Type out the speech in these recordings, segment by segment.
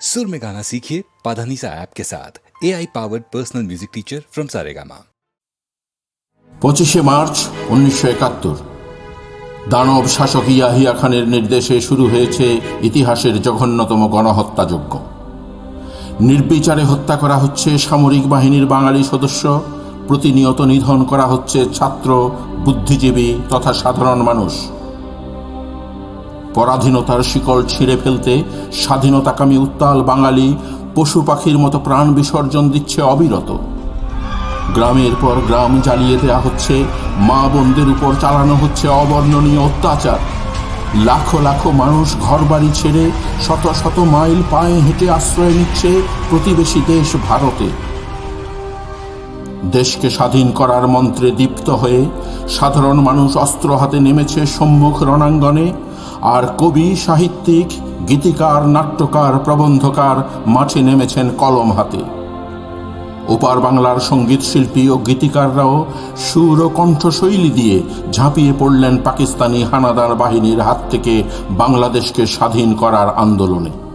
सुर में गाना सीखिए पाधानीसा ऐप के साथ A I powered personal music teacher from Saregama পঁচিশে মার্চ উনিশশো একাত্তর দানব শাসক ইয়াহিয়া খানের নির্দেশে শুরু হয়েছে ইতিহাসের জঘন্যতম গণহত্যাযজ্ঞ নির্বিচারে হত্যা করা হচ্ছে সামরিক বাহিনীর বাঙালি সদস্য প্রতিনিয়ত নিধন করা হচ্ছে ছাত্র বুদ্ধিজীবী তথা সাধারণ মানুষ পরাধীনতার শিকল ছিঁড়ে ফেলতে স্বাধীনতাকামী উত্তাল বাঙালি পশু পাখির মতো প্রাণ বিসর্জন দিচ্ছে অবিরত। গ্রামের পর গ্রাম জ্বালিয়ে দেওয়া হচ্ছে, মা বোনদের উপর চালানো হচ্ছে অবর্ণনীয় অত্যাচার। লাখো লাখো মানুষ ঘরবাড়ি ছেড়ে শত শত মাইল পায়ে হেঁটে আশ্রয় নিচ্ছে প্রতিবেশী দেশ ভারতে। দেশকে স্বাধীন করার মন্ত্রে দীপ্ত হয়ে সাধারণ মানুষ অস্ত্র হাতে নেমেছে সম্মুখ রণাঙ্গনে। আর কবি, সাহিত্যিক, গীতিকার, নাট্যকার, প্রবন্ধকার মাঠে নেমেছেন কলম হাতে। ওপার বাংলার সংগীত শিল্পী ও গীতিকাররাও সুর ও কণ্ঠশৈলী দিয়ে ঝাঁপিয়ে পড়লেন পাকিস্তানি হানাদার বাহিনীর হাত থেকে বাংলাদেশকে স্বাধীন করার আন্দোলনে।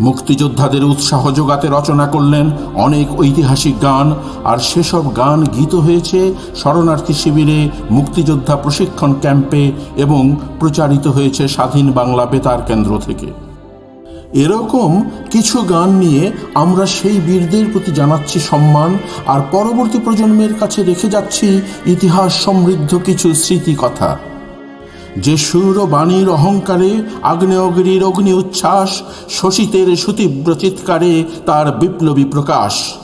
মুক্তিযোদ্ধাদের উৎসাহ যোগাতে রচনা করলেন অনেক ঐতিহাসিক গান, আর সেসব গান গীত হয়েছে শরণার্থী শিবিরে, মুক্তিযোদ্ধা প্রশিক্ষণ ক্যাম্পে এবং প্রচারিত হয়েছে স্বাধীন বাংলা বেতার কেন্দ্র থেকে। এরকম কিছু গান নিয়ে আমরা সেই বীরদের প্রতি জানাচ্ছি সম্মান, আর পরবর্তী প্রজন্মের কাছে রেখে যাচ্ছি ইতিহাস সমৃদ্ধ কিছু স্মৃতি কথা যে সুর বাণীর অহংকারে, আগ্নেয়গিরির অগ্নি উচ্ছ্বাস, শশীতের সুতীব্র চিৎকারে তার বিপ্লবী প্রকাশ।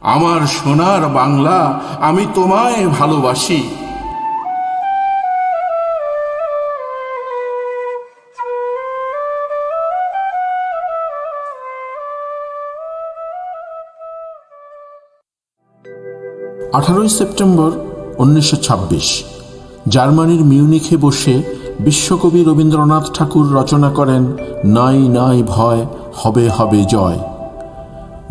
আমার সোনার বাংলা আমি তোমায় ভালোবাসি। আঠারোই সেপ্টেম্বর উনিশশো ছাব্বিশ। জার্মানির মিউনিখে বসে বিশ্বকবি রবীন্দ্রনাথ ঠাকুর রচনা করেন, নাই নাই ভয়, হবে হবে জয়।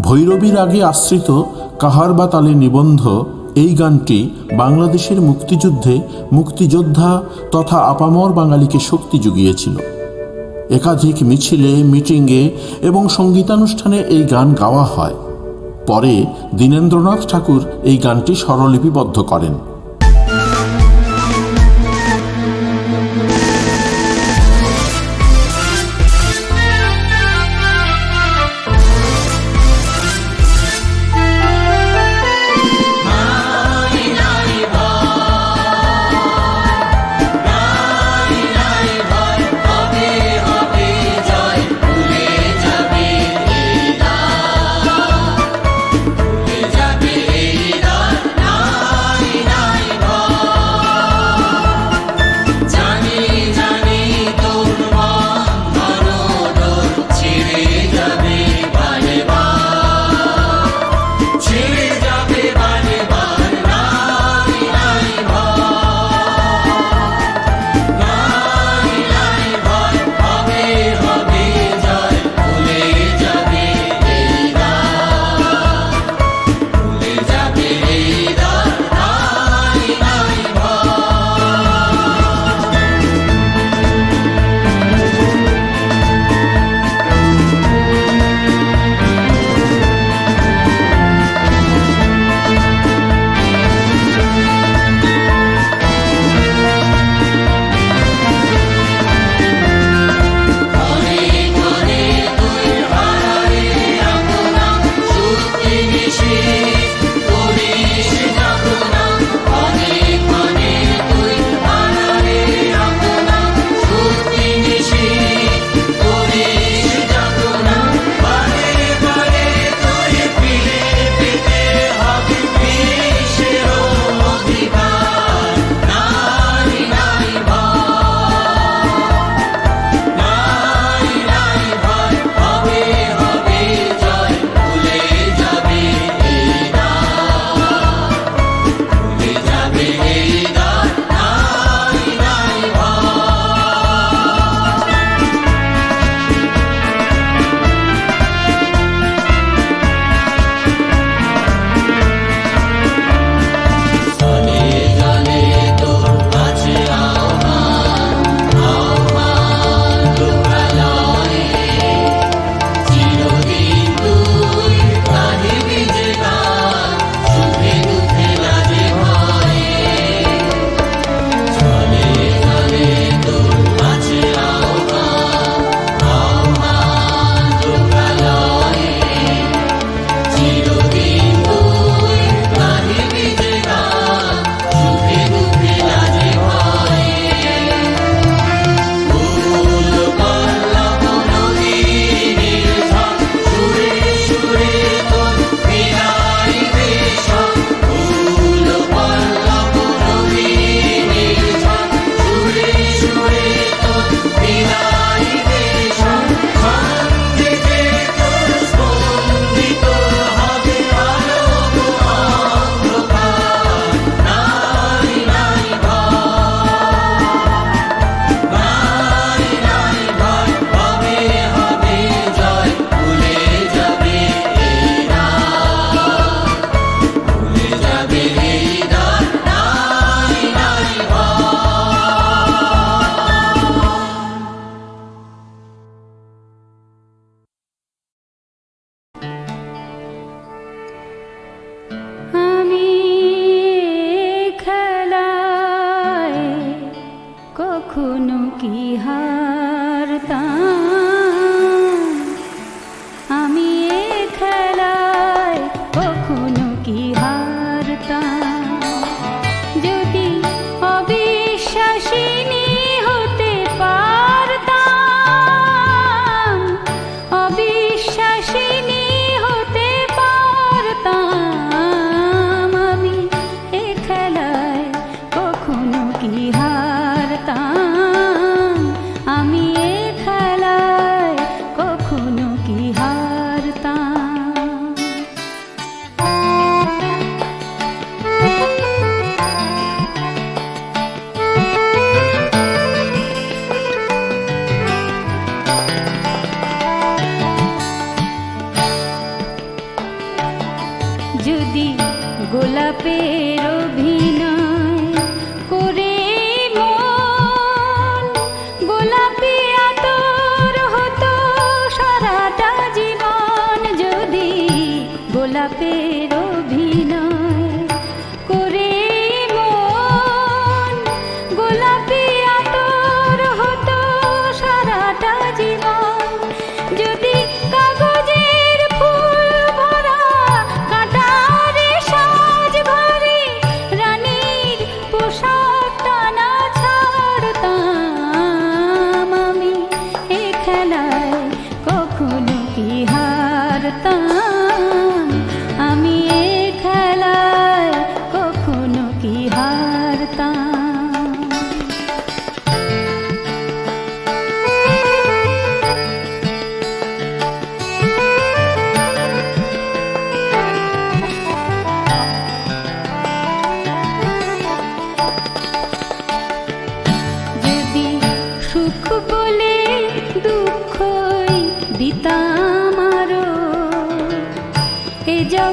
ভৈরবীর আগে আশ্রিত কাহার বা তালে নিবন্ধ, এই গানটি বাংলাদেশের মুক্তিযুদ্ধে মুক্তিযোদ্ধা তথা আপামর বাঙালিকে শক্তি জুগিয়েছিল। একাধিক মিছিলে, মিটিংয়ে এবং সঙ্গীতানুষ্ঠানে এই গান গাওয়া হয়। পরে দীনেন্দ্রনাথ ঠাকুর এই গানটি স্বরলিপিবদ্ধ করেন।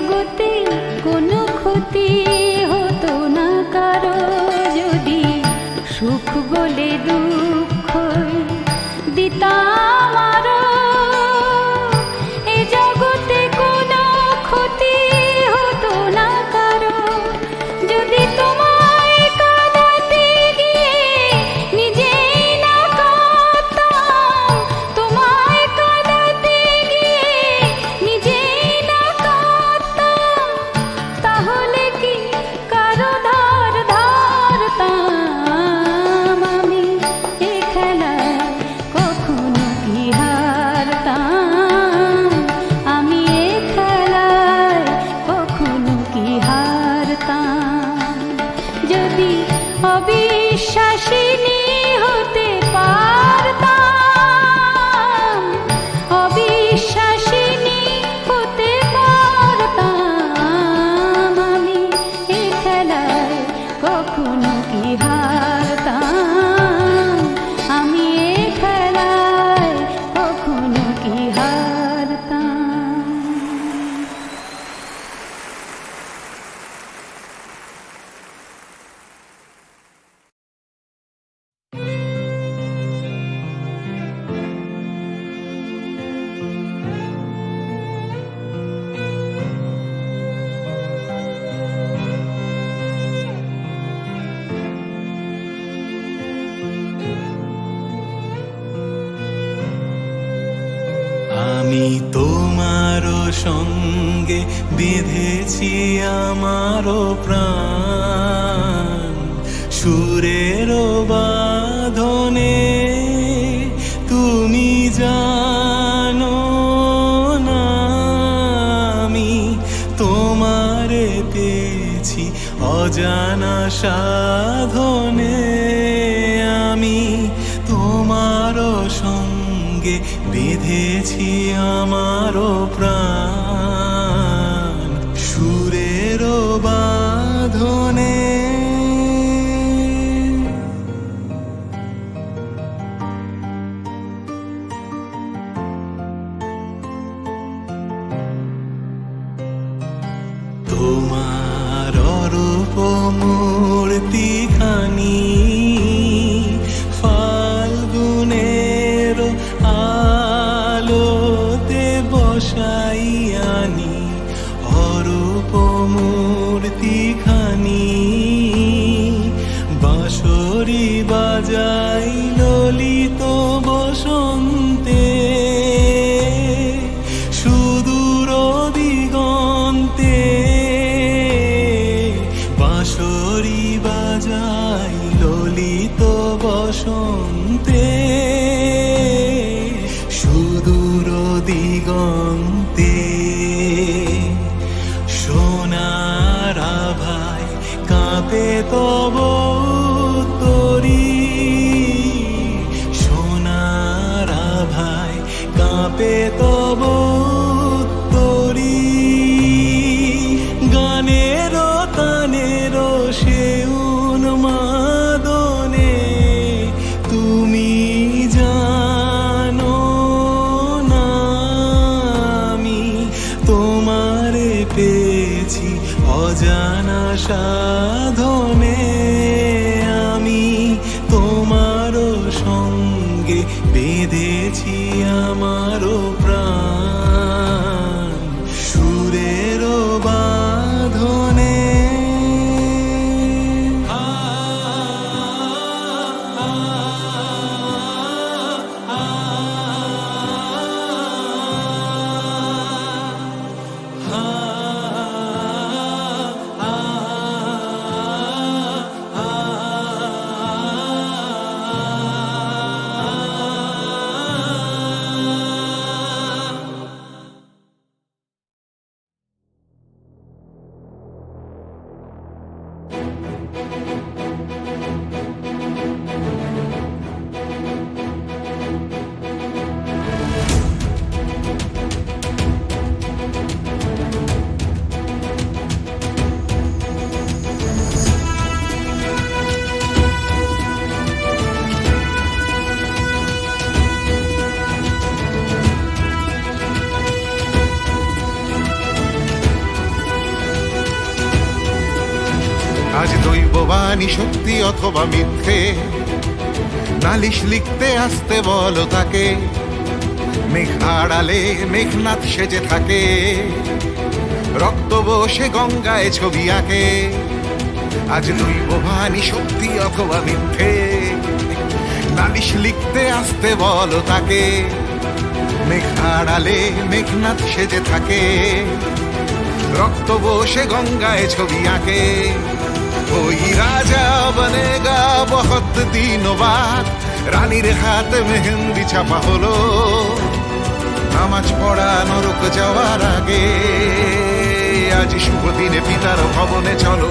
good. বেঁধেছি আমারও প্রাণ। সুরের বাধনে তুমি জানো আমি তোমারে পেয়েছি অজানা সাধন। 落幕 people সত্যি অথবা মিথ্যে? নালিশ লিখতে আসতে বলো তাকে। মেঘ আড়ালে মেঘনাথ সেজে থাকে। রক্ত বসে গঙ্গায় ছবি আঁকে। আজ দৈব বাণী সত্যি অথবা মিথ্যে? নালিশ লিখতে আসতে বলো তাকে। মেঘ আড়ালে মেঘনাথ সেজে থাকে। রক্ত বসে গঙ্গায় ছবি আঁকে। ওই রাজা বনেগা বহুত দিন বাদ রানীর হাত মেহেন্দি ছাপা হলো নামাজ পড়া নরক যাওয়ার আগে আজ শুভ দিনে পিতার ভবনে চলো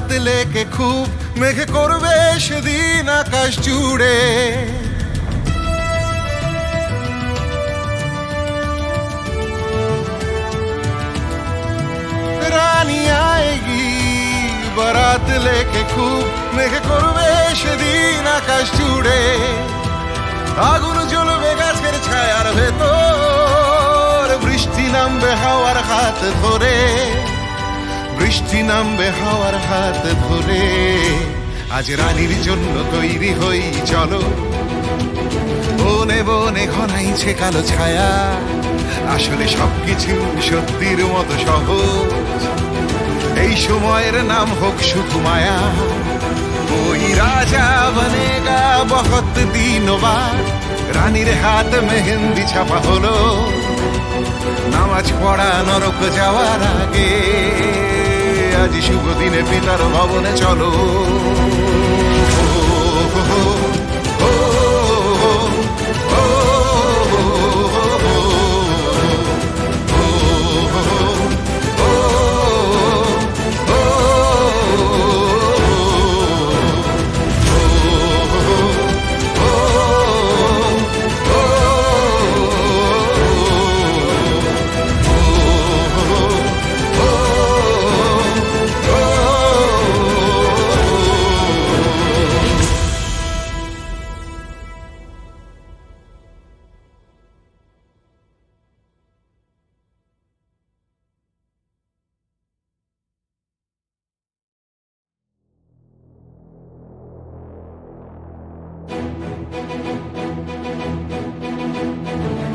বারাত লেকে খুব মেঘে করবে সেদিন আকাশ জুড়ে। রানী আয়েগি, বারাত লেকে খুব মেঘে করবে সেদিন আকাশ জুড়ে। আগুন জ্বলবে গাছের ছায়ার ভেতর, বৃষ্টি নামবে হাওয়ার হাত ধরে। বৃষ্টি নামবে হাওয়ার হাত ধরে। আজ রানীর জন্য তৈরি হই, চলো। বনে বনে ঘনাইছে কালো ছায়া। আসলে সবকিছু সত্যির মতো সহজ। এই সময়ের নাম হোক শুধু মায়া। ওই রাজা বনেগা, বহুত দিন বাদ রানীর হাত মেহেন্দি ছাপা হলো। নামাজ পড়া নরক যাওয়ার আগে। আজ শুভ দিনে পিতার ভবনে চলো। Thank you.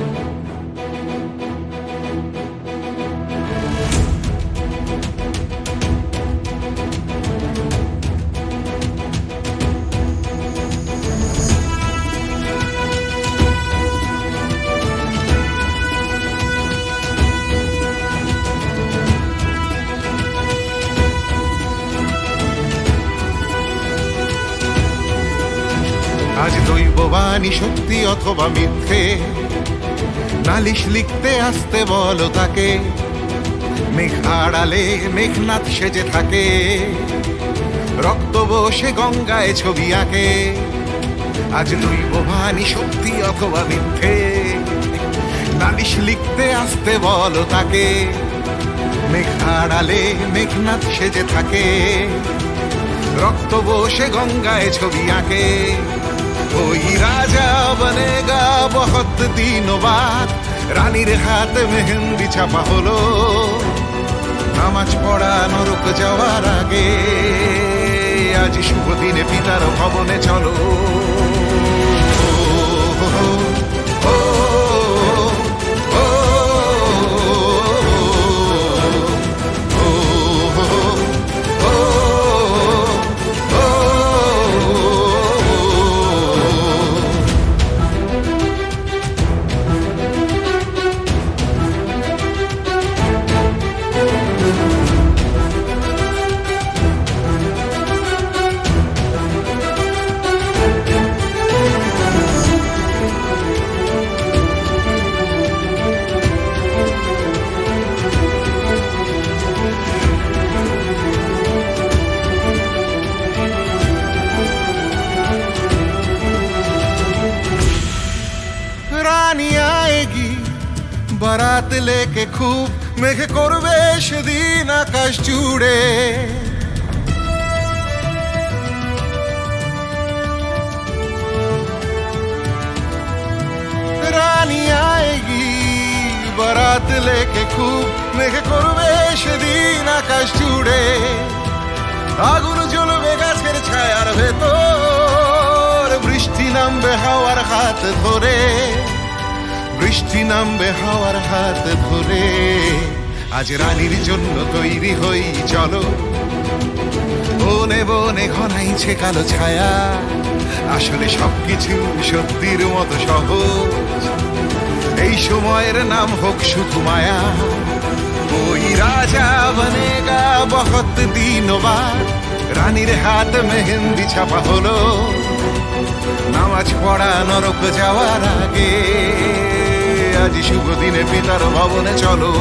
বাণী সত্যি অথবা মিথ্যে? নালিশ লিখতে আসতে বলো তাকে। মেঘ আড়ালে মেঘনাথ সেজে থাকে। রক্ত বসে গঙ্গায় ছবি আঁকে। আজ দৈব বাণী সত্যি অথবা মিথ্যে? নালিশ লিখতে আসতে বলো তাকে। মেঘ আড়ালে মেঘনাথ সেজে থাকে। রক্ত বসে গঙ্গায় ছবি আঁকে। ওই রাজা বনেগা বহুত দিন বাদ রানীর হাতে মেহেন্দি ছাপা হলো নামাজ পড়া নরক যাওয়ার আগে আজ শুভ দিনে পিতার ভবনে চলো বারাত লেকে খুব মেঘে করবে সেদিন আকাশ জুড়ে। রানী আয়েগি, বারাত লেকে খুব মেঘে করবে সেদিন আকাশ জুড়ে। আগুন জ্বলবে গাছের ছায়ার ভেতর, বৃষ্টি নামবে হাওয়ার হাত ধরে। বৃষ্টি নামবে হাওয়ার হাত ধরে। আজ রানীর জন্য তৈরি হই, চলো। বনে বনে ঘনাইছে কালো ছায়া। আসলে সবকিছু সত্যির মতো সহজ। এই সময়ের নাম হোক শুধু মায়া। ওই রাজা বনেগা বহুত দিন বাদ রানীর হাত মেহেন্দি ছাপা হলো। নামাজ পড়া নরক যাওয়ার আগে। আজ শুভ দিনে পিতার ভবনে চলো।